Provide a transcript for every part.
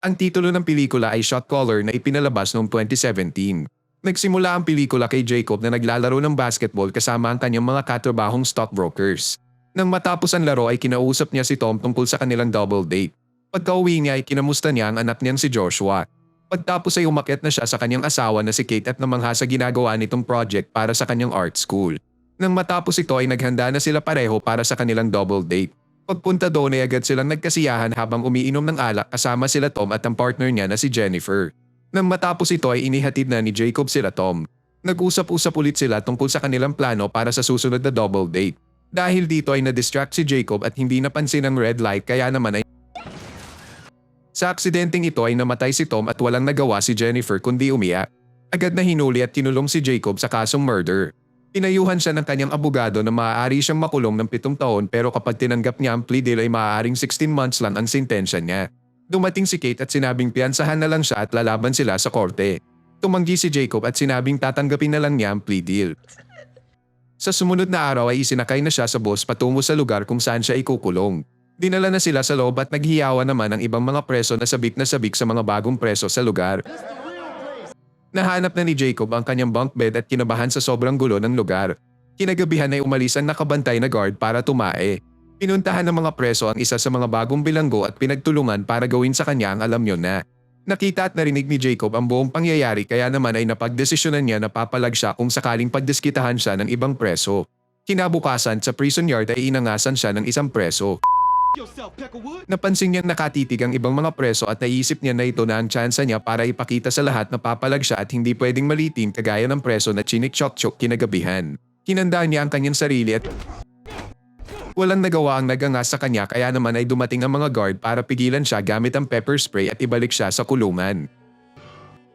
Ang titulo ng pelikula ay Shot Caller na ipinalabas noong 2017. Nagsimula ang pelikula kay Jacob na naglalaro ng basketball kasama ang kanyang mga katrabahong stockbrokers. Nang matapos ang laro ay kinausap niya si Tom tungkol sa kanilang double date. Pagka-uwi niya ay kinamusta niya ang anak niyang si Joshua. Pagtapos ay umakyat na siya sa kanyang asawa na si Kate at namangha sa ginagawa nitong project para sa kanyang art school. Nang matapos ito ay naghanda na sila pareho para sa kanilang double date. Pagpunta doon ay agad silang nagkasiyahan habang umiinom ng alak kasama sila Tom at ang partner niya na si Jennifer. Nang matapos ito ay inihatid na ni Jacob sila Tom. Nag-usap-usap ulit sila tungkol sa kanilang plano para sa susunod na double date. Dahil dito ay na-distract si Jacob at hindi napansin ang red light kaya naman ay sa aksidenteng ito ay namatay si Tom at walang nagawa si Jennifer kundi umiyak. Agad na hinuli at kinulong si Jacob sa kasong murder. Pinayuhan siya ng kanyang abogado na maaari siyang makulong ng pitong taon pero kapag tinanggap niya ang plea deal ay maaaring 16 months lang ang sentensya niya. Dumating si Kate at sinabing piyansahan na lang siya at lalaban sila sa korte. Tumanggi si Jacob at sinabing tatanggapin na lang niya ang plea deal. Sa sumunod na araw ay isinakay na siya sa bus patungo sa lugar kung saan siya ikukulong. Dinala na sila sa loob at naghiyawan naman ang ibang mga preso na sabik na sabik sa mga bagong preso sa lugar. Nahanap na ni Jacob ang kanyang bunk bed at kinabahan sa sobrang gulo ng lugar. Kinagabihan ay umalis ang nakabantay na guard para tumae. Pinuntahan ng mga preso ang isa sa mga bagong bilanggo at pinagtulungan para gawin sa kanya ang alam nyo na. Nakita at narinig ni Jacob ang buong pangyayari kaya naman ay napagdesisyonan niya na papalag siya kung sakaling pagdiskitahan siya ng ibang preso. Kinabukasan sa prison yard ay inangasan siya ng isang preso. Yourself, Peckerwood. Napansin niyang nakatitig ang ibang mga preso at naisip niya na ito na ang tsansa niya para ipakita sa lahat na papalag siya at hindi pwedeng malitin kagaya ng preso na chinik-chok-chok kinagabihan. Hinandaan niya ang kanyang sarili at walang nagawa ang nagangas sa kanya kaya naman ay dumating ang mga guard para pigilan siya gamit ang pepper spray at ibalik siya sa kulungan.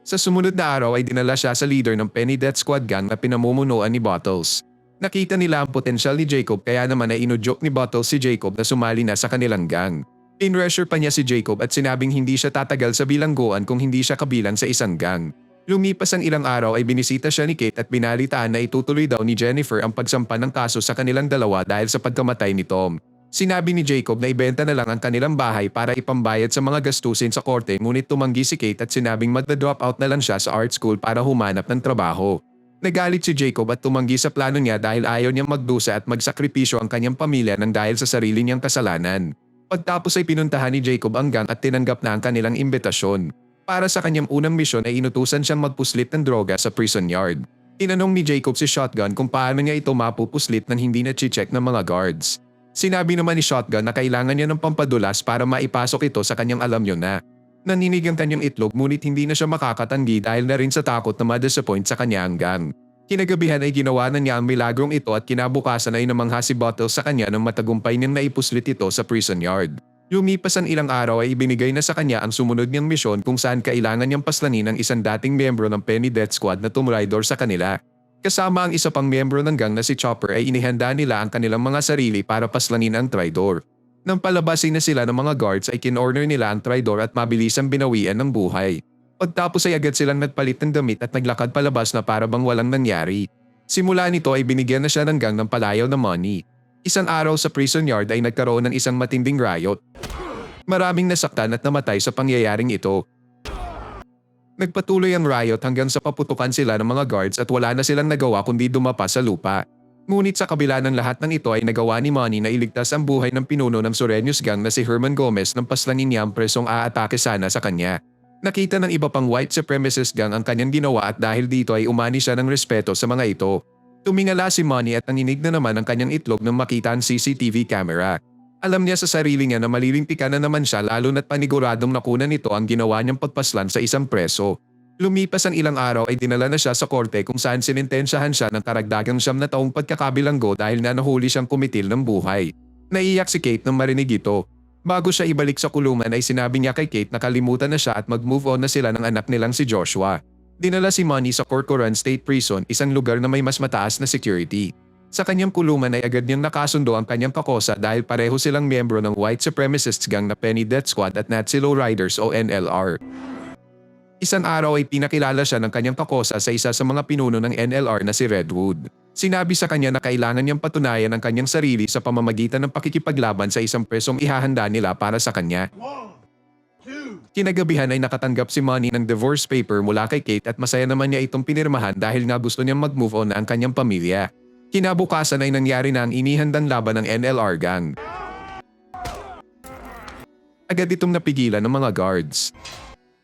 Sa sumunod na araw ay dinala siya sa leader ng Penny Death Squad gang na pinamumunuan ni Bottles. Nakita nila ang potensyal ni Jacob kaya naman ay inudyok ni Bottles si Jacob na sumali na sa kanilang gang. Pinressure pa niya si Jacob at sinabing hindi siya tatagal sa bilangguan kung hindi siya kabilang sa isang gang. Lumipas ang ilang araw ay binisita siya ni Kate at binalitaan na itutuloy daw ni Jennifer ang pagsampa ng kaso sa kanilang dalawa dahil sa pagkamatay ni Tom. Sinabi ni Jacob na ibenta na lang ang kanilang bahay para ipambayad sa mga gastusin sa korte ngunit tumanggi si Kate at sinabing magda-drop out na lang siya sa art school para humanap ng trabaho. Nagalit si Jacob at tumanggi sa plano niya dahil ayaw niyang magdusa at magsakripisyo ang kanyang pamilya nang dahil sa sarili niyang kasalanan. Pagtapos ay pinuntahan ni Jacob ang gang at tinanggap na ang kanilang imbitasyon. Para sa kanyang unang misyon ay inutusan siyang magpuslit ng droga sa prison yard. Tinanong ni Jacob si Shotgun kung paano niya ito mapupuslit nang hindi na check ng mga guards. Sinabi naman ni Shotgun na kailangan niya ng pampadulas para maipasok ito sa kanyang alam niyo na. Naninig ang kanyang itlog ngunit hindi na siya makakatanggi dahil na rin sa takot na ma-disappoint sa kanya ang gang. Kinagabihan ay ginawa na niya ang milagrong ito at kinabukasan ay namangha si Bottles sa kanya nang matagumpay niyang naipuslit ito sa prison yard. Lumipas ang ilang araw ay ibinigay na sa kanya ang sumunod niyang misyon kung saan kailangan niyang paslanin ang isang dating miyembro ng Penny Death Squad na tumraidor sa kanila. Kasama ang isa pang miyembro ng gang na si Chopper ay inihanda nila ang kanilang mga sarili para paslanin ang traidor. Nang palabasin na sila ng mga guards ay kinorner nila ang traidor at mabilisang binawian ng buhay. Pagtapos ay agad silang nagpalit ng damit at naglakad palabas na para bang walang nangyari. Simula nito ay binigyan na siya ng gang ng palayaw na money. Isang araw sa prison yard ay nagkaroon ng isang matinding riot. Maraming nasaktan at namatay sa pangyayaring ito. Nagpatuloy ang riot hanggang sa paputukan sila ng mga guards at wala na silang nagawa kundi dumapa sa lupa. Ngunit sa kabila ng lahat ng ito ay nagawa ni Money na iligtas ang buhay ng pinuno ng Sureños gang na si Herman Gomez nang paslanin niya ang presong aatake sana sa kanya. Nakita ng iba pang white supremacist gang ang kanyang ginawa at dahil dito ay umani siya ng respeto sa mga ito. Tumingala si Money at naninig na naman ang kanyang itlog nang makita ang CCTV camera. Alam niya sa sarili niya na malilimpikan na naman siya lalo na't paniguradong nakunan nito ang ginawa niyang pagpaslan sa isang preso. Lumipas ang ilang araw ay dinala na siya sa korte kung saan sinintensyahan siya ng karagdagang siyam na taong pagkakabilanggo dahil na nahuli siyang kumitil ng buhay. Naiyak si Kate nang marinig ito. Bago siya ibalik sa kulungan ay sinabi niya kay Kate na kalimutan na siya at mag-move on na sila ng anak nilang si Joshua. Dinala si Money sa Corcoran State Prison, isang lugar na may mas mataas na security. Sa kanyang kulungan ay agad niyang nakasundo ang kanyang kakosa dahil pareho silang miyembro ng white supremacists gang na Penny Death Squad at Nazi Lowriders o NLR. Isang araw ay pinakilala siya ng kanyang kakosa sa isa sa mga pinuno ng NLR na si Redwood. Sinabi sa kanya na kailangan niyang patunayan ang kanyang sarili sa pamamagitan ng pakikipaglaban sa isang presong ihahanda nila para sa kanya. Kinagabihan ay nakatanggap si Money ng divorce paper mula kay Kate at masaya naman niya itong pinirmahan dahil nga gusto niyang mag-move on ang kanyang pamilya. Kinabukasan ay nangyari na ang inihandang laban ng NLR gang. Agad itong napigilan ng mga guards.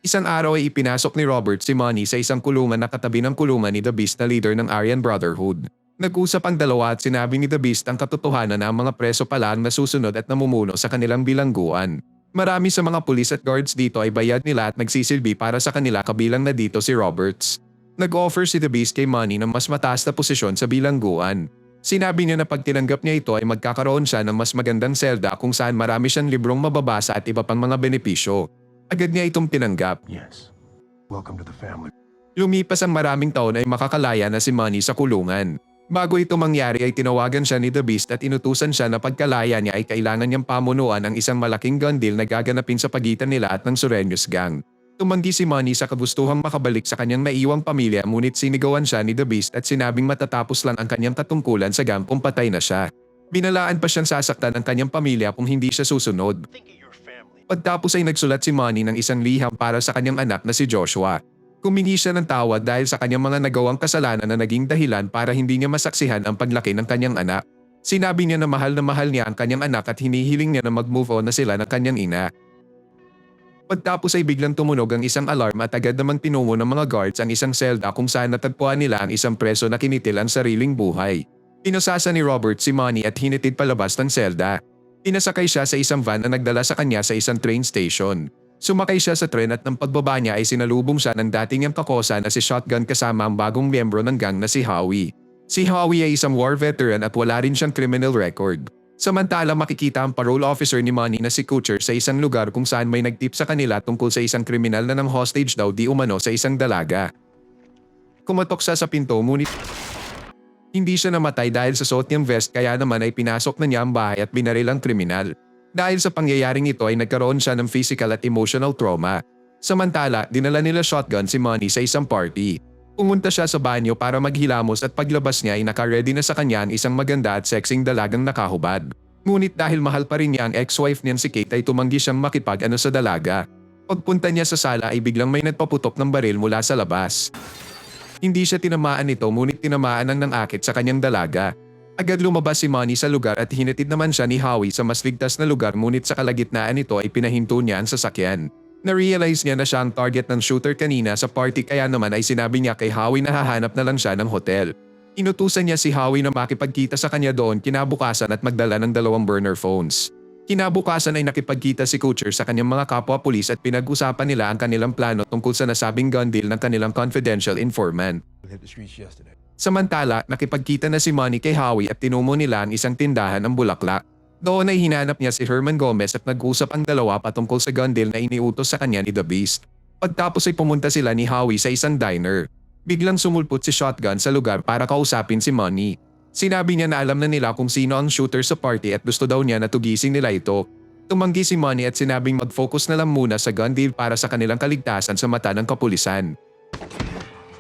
Isang araw ay ipinasok ni Robert si Money sa isang kulungan na katabi ng kulungan ni The Beast na leader ng Aryan Brotherhood. Nag-usap ang dalawa at sinabi ni The Beast ang katotohanan na ang mga preso pala ang nasusunod at namumuno sa kanilang bilangguan. Marami sa mga pulis at guards dito ay bayad nila at nagsisilbi para sa kanila kabilang na dito si Roberts. Nag-offer si The Beast kay Money ng mas mataas na posisyon sa bilangguan. Sinabi niya na pag tinanggap niya ito ay magkakaroon siya ng mas magandang selda kung saan marami siyang librong mababasa at iba pang mga benepisyo. Agad niya itong tinanggap. Yes. Welcome to the family. Lumipas ang maraming taon ay makakalaya na si Money sa kulungan. Bago ito mangyari ay tinawagan siya ni The Beast at inutusan siya na pagkalaya niya ay kailangan niyang pamunuan ang isang malaking gun deal na gaganapin sa pagitan nila at ng Sureños Gang. Tumanggi si Money sa kagustuhang makabalik sa kanyang naiwang pamilya ngunit sinigawan siya ni The Beast at sinabing matatapos lang ang kanyang katungkulan sa gang kung patay na siya. Binalaan pa siyang sasaktan ang kanyang pamilya kung hindi siya susunod. Pagtapos ay nagsulat si Money ng isang liham para sa kanyang anak na si Joshua. Kumingi siya ng tawad dahil sa kanyang mga nagawang kasalanan na naging dahilan para hindi niya masaksihan ang paglaki ng kanyang anak. Sinabi niya na mahal na mahal niya ang kanyang anak at hinihiling niya na mag-move on na sila ng kanyang ina. Pagtapos ay biglang tumunog ang isang alarm at agad naman tinungo ng mga guards ang isang selda kung saan natagpuan nila ang isang preso na kinitil ang sariling buhay. Pinasasa ni Robert si Money at hinitid palabas ng selda. Pinasakay siya sa isang van na nagdala sa kanya sa isang train station. Sumakay siya sa tren at ng pagbaba niya ay sinalubong siya ng dating niyang kakosa na si Shotgun kasama ang bagong miyembro ng gang na si Howie. Si Howie ay isang war veteran at wala rin siyang criminal record. Samantala makikita ang parole officer ni Money na si Kutcher sa isang lugar kung saan may nagtip sa kanila tungkol sa isang kriminal na ng hostage daw di umano sa isang dalaga. Kumatok siya sa pinto ngunit hindi siya namatay dahil sa suot niyang vest kaya naman ay pinasok na niya ang bahay at binaril ang kriminal. Dahil sa pangyayaring ito ay nagkaroon siya ng physical at emotional trauma. Samantala, dinala nila shotgun si Money sa isang party. Pumunta siya sa banyo para maghilamos at paglabas niya ay naka-ready na sa kanya ang isang maganda at sexing dalagang nakahubad. Ngunit dahil mahal pa rin niya ang ex-wife niyan si Kate ay tumanggi siyang makipag-ano sa dalaga. Pagpunta niya sa sala ay biglang may nagpaputok ng baril mula sa labas. Hindi siya tinamaan nito ngunit tinamaan ang nangakit sa kanyang dalaga. Agad lumabas si Money sa lugar at hinitid naman siya ni Howie sa mas ligtas na lugar ngunit sa kalagitnaan nito ay pinahinto niya ang sasakyan. Na-realize niya na siya ang target ng shooter kanina sa party kaya naman ay sinabi niya kay Howie na hahanap na lang siya ng hotel. Inutusan niya si Howie na makipagkita sa kanya doon kinabukasan at magdala ng dalawang burner phones. Kinabukasan ay nakipagkita si Kutcher sa kanyang mga kapwa-pulis at pinag-usapan nila ang kanilang plano tungkol sa nasabing gun deal ng kanilang confidential informant. Samantala, nakipagkita na si Money kay Howie at tinumo nila ang isang tindahan ng bulaklak. Doon ay hinanap niya si Herman Gomez at nag-usap ang dalawa patungkol sa gun deal na iniutos sa kanya ni The Beast. Pagtapos ay pumunta sila ni Howie sa isang diner. Biglang sumulpot si Shotgun sa lugar para kausapin si Money. Sinabi niya na alam na nila kung sino ang shooter sa party at gusto daw niya na tugisin nila ito. Tumanggi si Money at sinabing mag-focus na lang muna sa gun deal para sa kanilang kaligtasan sa mata ng kapulisan.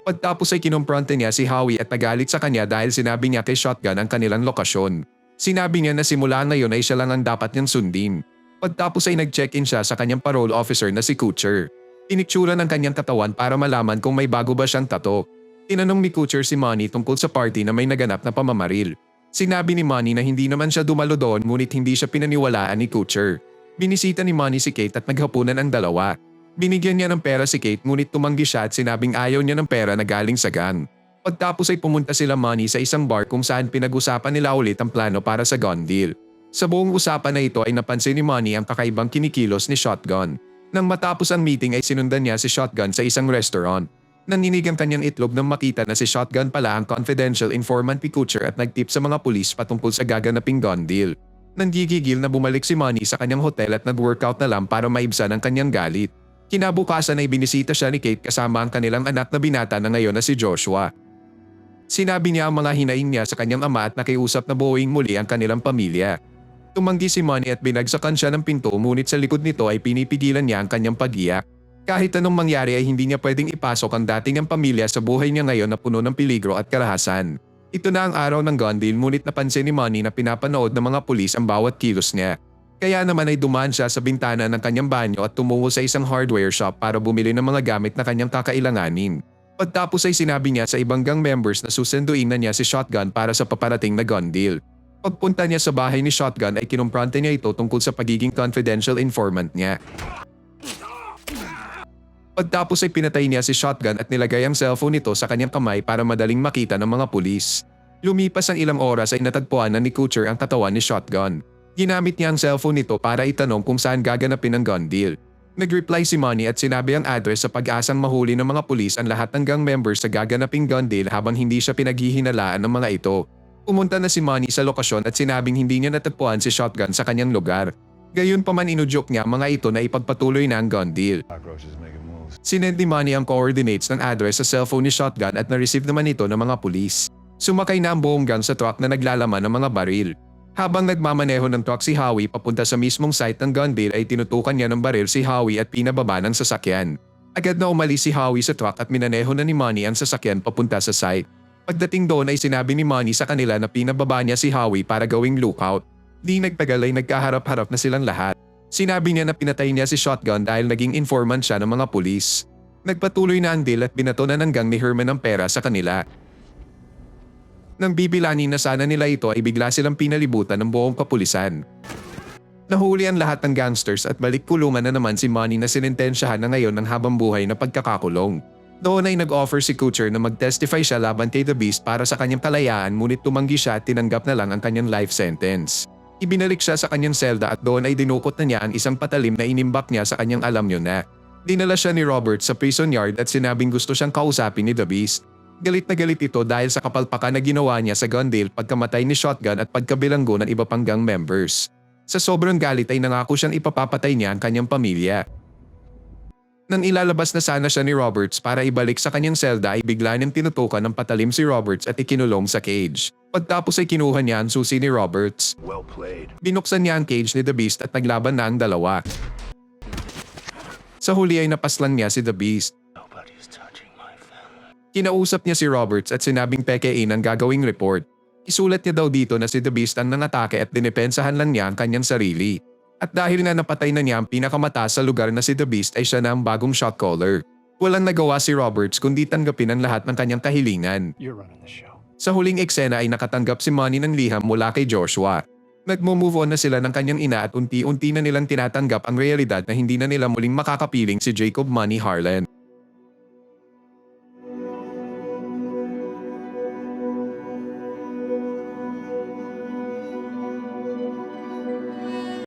Pagtapos ay kinumpronte niya si Howie at nagalit sa kanya dahil sinabi niya kay Shotgun ang kanilang lokasyon. Sinabi niya na simula na yun ay siya lang ang dapat niyang sundin. Pagtapos ay nag-check-in siya sa kanyang parole officer na si Kutcher. Iniktsura ng kanyang katawan para malaman kung may bago ba siyang tato. Tinanong ni Kutcher si Money tungkol sa party na may naganap na pamamaril. Sinabi ni Money na hindi naman siya dumalo doon ngunit hindi siya pinaniwalaan ni Kutcher. Binisita ni Money si Kate at naghapunan ang dalawa. Binigyan niya ng pera si Kate ngunit tumanggi siya at sinabing ayaw niya ng pera na galing sa gang. Pagtapos ay pumunta sila Money sa isang bar kung saan pinag-usapan nila ulit ang plano para sa gun deal. Sa buong usapan na ito ay napansin ni Money ang kakaibang kinikilos ni Shotgun. Nang matapos ang meeting ay sinundan niya si Shotgun sa isang restaurant. Naninig ang kanyang itlog nang makita na si Shotgun pala ang confidential informant ni Kutcher at nagtip sa mga pulis patungkol sa gaganaping gun deal. Nanggigigil na bumalik si Money sa kanyang hotel at nag-workout na lang para maibsan ang kanyang galit. Kinabukasan ay binisita siya ni Kate kasama ang kanilang anak na binata na ngayon na si Joshua. Sinabi niya ang mga hinaing niya sa kanyang ama at nakiusap na buuing muli ang kanilang pamilya. Tumanggi si Money at binagsakan siya ng pinto ngunit sa likod nito ay pinipigilan niya ang kanyang pagiyak. Kahit anong mangyari ay hindi niya pwedeng ipasok ang dating niyang pamilya sa buhay niya ngayon na puno ng peligro at karahasan. Ito na ang araw ng gun deal ngunit napansin ni Money na pinapanood ng mga pulis ang bawat kilos niya. Kaya naman ay dumaan siya sa bintana ng kanyang banyo at tumungo sa isang hardware shop para bumili ng mga gamit na kanyang kakailanganin. Pagtapos ay sinabi niya sa ibang gang members na susunduin na niya si Shotgun para sa paparating na gun deal. Pagpunta niya sa bahay ni Shotgun ay kinumpronte niya ito tungkol sa pagiging confidential informant niya. Pagtapos ay pinatay niya si Shotgun at nilagay ang cellphone nito sa kanyang kamay para madaling makita ng mga pulis. Lumipas ang ilang oras ay natagpuan na ni Kutcher ang katawan ni Shotgun. Ginamit niya ang cellphone nito para itanong kung saan gaganapin ang gun deal. Nag-reply si Money at sinabi ang address sa pag-asang mahuli ng mga pulis ang lahat ng gang members sa gaganaping gun deal habang hindi siya pinaghihinalaan ng mga ito. Pumunta na si Money sa lokasyon at sinabing hindi niya natagpuan si Shotgun sa kanyang lugar. Gayon pa man inudyok niya mga ito na ipagpatuloy na ang gun deal. Sinend ni Money ang coordinates ng address sa cellphone ni Shotgun at na-receive naman ito ng mga pulis. Sumakay na ang buong gang sa truck na naglalaman ng mga baril. Habang nagmamaneho ng truck si Howie papunta sa mismong site ng gun deal ay tinutukan niya ng baril si Howie at pinababa ng sasakyan. Agad na umalis si Howie sa truck at minaneho na ni Money ang sasakyan papunta sa site. Pagdating doon ay sinabi ni Money sa kanila na pinababa niya si Howie para gawing lookout. Di nagtagal ay nagkaharap-harap na silang lahat. Sinabi niya na pinatay niya si Shotgun dahil naging informant siya ng mga pulis. Nagpatuloy na ang deal at binato na ng gang ni Herman ang pera sa kanila. Nang bibilangin na sana nila ito ay bigla silang pinalibutan ng buong kapulisan. Nahuli ang lahat ng gangsters at balik kulungan na naman si Money na sinintensyahan na ngayon ng habang buhay na pagkakakulong. Doon ay nag-offer si Kutcher na mag-testify siya laban kay The Beast para sa kanyang kalayaan ngunit tumanggi siya at tinanggap na lang ang kanyang life sentence. Ibinalik siya sa kanyang selda at doon ay dinukot na niya ang isang patalim na inimbak niya sa kanyang alam nyo na. Dinala siya ni Robert sa prison yard at sinabing gusto siyang kausapin ni The Beast. Galit na galit ito dahil sa kapalpakan na ginawa niya sa gun deal pagkamatay ni Shotgun at pagkabilanggo ng iba pang gang members. Sa sobrang galit ay nangako siyang ipapapatay niya ang kanyang pamilya. Nang ilalabas na sana siya ni Roberts para ibalik sa kanyang selda ay bigla niyang tinutukan ng patalim si Roberts at ikinulong sa cage. Pagtapos ay kinuha niya ang susi ni Roberts. Well played. Binuksan niya ang cage ni The Beast at naglaban na ang dalawa. Sa huli ay napaslang niya si The Beast. Kinausap niya si Roberts at sinabing pekein ang gagawing report. Isulat niya daw dito na si The Beast ang nangatake at dinipensahan lang niya ang kanyang sarili. At dahil nga napatay na niya ang pinakamataas sa lugar na si The Beast ay siya na ang bagong shot caller. Walang nagawa si Roberts kundi tanggapin ang lahat ng kanyang kahilingan. Sa huling eksena ay nakatanggap si Money ng liham mula kay Joshua. Nagmo-move on na sila ng kanyang ina at unti-unti na nilang tinatanggap ang realidad na hindi na nila muling makakapiling si Jacob Money Harlan.